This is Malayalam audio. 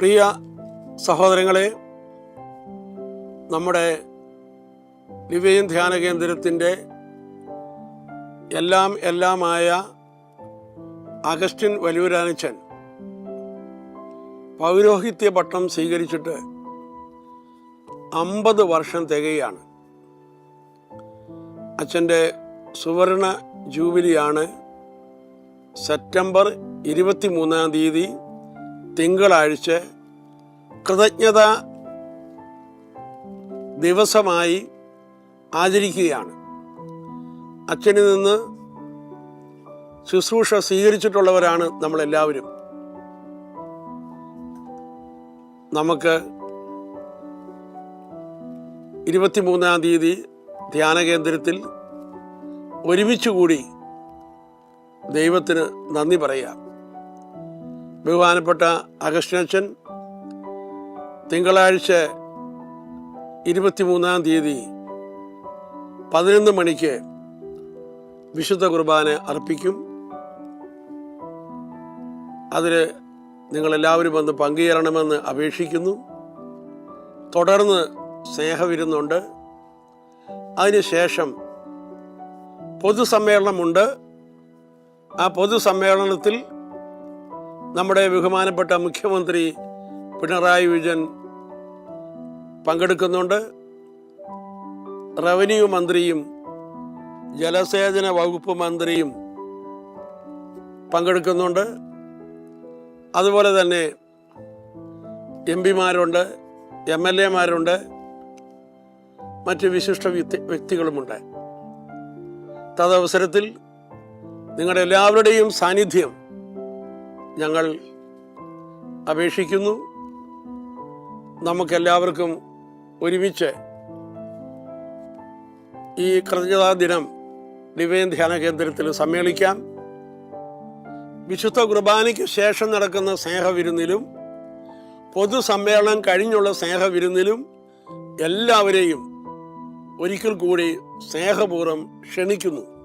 പ്രിയ സഹോദരങ്ങളെ നമ്മുടെ ദിവ്യൻ ധ്യാന കേന്ദ്രത്തിന്റെ എല്ലാം എല്ലാമായ അഗസ്റ്റിൻ വലിയൂരാനച്ചൻ പൗരോഹിത്യ പട്ടം സ്വീകരിച്ചിട്ട് അമ്പത് വർഷം തികയാണ്. അച്ഛന്റെ സുവർണ ജൂബിലിയാണ് സെപ്റ്റംബർ ഇരുപത്തി മൂന്നാം തീയതി തിങ്കളാഴ്ച കൃതജ്ഞത ദിവസമായി ആചരിക്കുകയാണ്. അച്ഛനിൽ നിന്ന് ശുശ്രൂഷ സ്വീകരിച്ചിട്ടുള്ളവരാണ് നമ്മളെല്ലാവരും. നമുക്ക് ഇരുപത്തിമൂന്നാം തീയതി ധ്യാന കേന്ദ്രത്തിൽ ഒരുമിച്ചുകൂടി ദൈവത്തിന് നന്ദി പറയാം ബഹുമാനപ്പെട്ട അഗസ്റ്റ്യച്ചൻ തിങ്കളാഴ്ച ഇരുപത്തിമൂന്നാം തീയതി പതിനൊന്ന് മണിക്ക് വിശുദ്ധ കുർബാന അർപ്പിക്കും. അതിൽ നിങ്ങളെല്ലാവരും വന്ന് പങ്കുചേരണമെന്ന് അപേക്ഷിക്കുന്നു. തുടർന്ന് സ്നേഹവിരുന്നുണ്ട്. അതിനുശേഷം പൊതുസമ്മേളനമുണ്ട്. ആ പൊതുസമ്മേളനത്തിൽ നമ്മുടെ ബഹുമാനപ്പെട്ട മുഖ്യമന്ത്രി പിണറായി വിജയൻ പങ്കെടുക്കുന്നുണ്ട്. റവന്യൂ മന്ത്രിയും ജലസേചന വകുപ്പ് മന്ത്രിയും പങ്കെടുക്കുന്നുണ്ട്. അതുപോലെ തന്നെ എം പിമാരുണ്ട് എം എൽ എമാരുണ്ട് മറ്റ് വിശിഷ്ട വ്യക്തി വ്യക്തികളുമുണ്ട്. തദവസരത്തിൽ നിങ്ങളുടെ എല്ലാവരുടെയും സാന്നിധ്യം ഞങ്ങൾ അപേക്ഷിക്കുന്നു. നമുക്കെല്ലാവർക്കും ഒരുമിച്ച് ഈ കൃതജ്ഞതാ ദിനം ഡിവൈൻ ധ്യാന കേന്ദ്രത്തിൽ സമ്മേളിക്കാം. വിശുദ്ധ കുർബാനയ്ക്ക് ശേഷം നടക്കുന്ന സ്നേഹവിരുന്നിലും പൊതുസമ്മേളനം കഴിഞ്ഞുള്ള സ്നേഹവിരുന്നിലും എല്ലാവരെയും ഒരിക്കൽ കൂടി സ്നേഹപൂർവം ക്ഷണിക്കുന്നു.